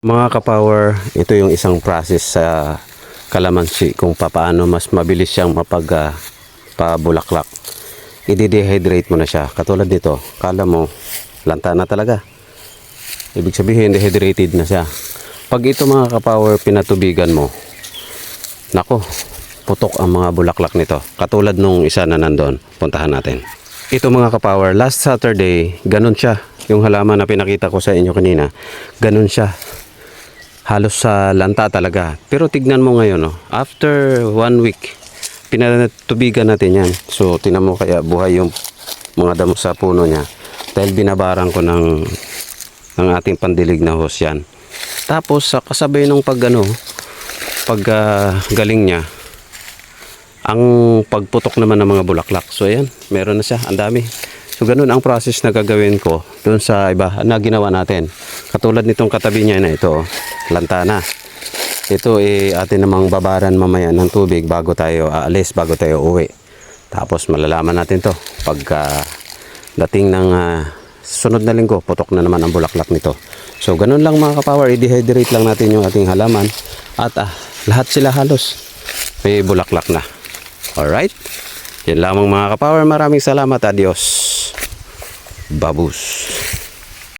Mga kapower, ito yung isang process sa kalamansi kung paano mas mabilis siyang mapag ah, pabulaklak. I-dehydrate mo na siya. Katulad nito, kala mo lanta na talaga. Ibig sabihin dehydrated na siya. Pag ito mga kapower pinatubigan mo, nako, putok ang mga bulaklak nito. Katulad nung isa na nandun, puntahan natin. Ito mga kapower, last Saturday, ganun siya. Yung halaman na pinakita ko sa inyo kanina, ganun siya halos sa lanta talaga. Pero tignan mo ngayon, no? after one week, pinatubigan natin yan. So, tinan mo kaya buhay yung mga damo sa puno niya. Dahil binabaran ko ng, ng ating pandilig na hose yan. Tapos, sa kasabay nung pag, ano, pag ah, galing niya, ang pagputok naman ng mga bulaklak. So, ayan, meron na siya. Ang dami. So, ganun ang process na gagawin ko doon sa iba na ginawa natin. Katulad nitong katabi niya na ito, oh, lantana. Ito eh atin namang babaran mamaya ng tubig bago tayo aalis, bago tayo uwi. Tapos malalaman natin to pagka dating ng ah, sunod na linggo, putok na naman ang bulaklak nito. So ganun lang mga kapower, i-dehydrate lang natin yung ating halaman at ah, lahat sila halos may bulaklak na. Alright? Yan lamang mga kapower. Maraming salamat. Adios. Babus.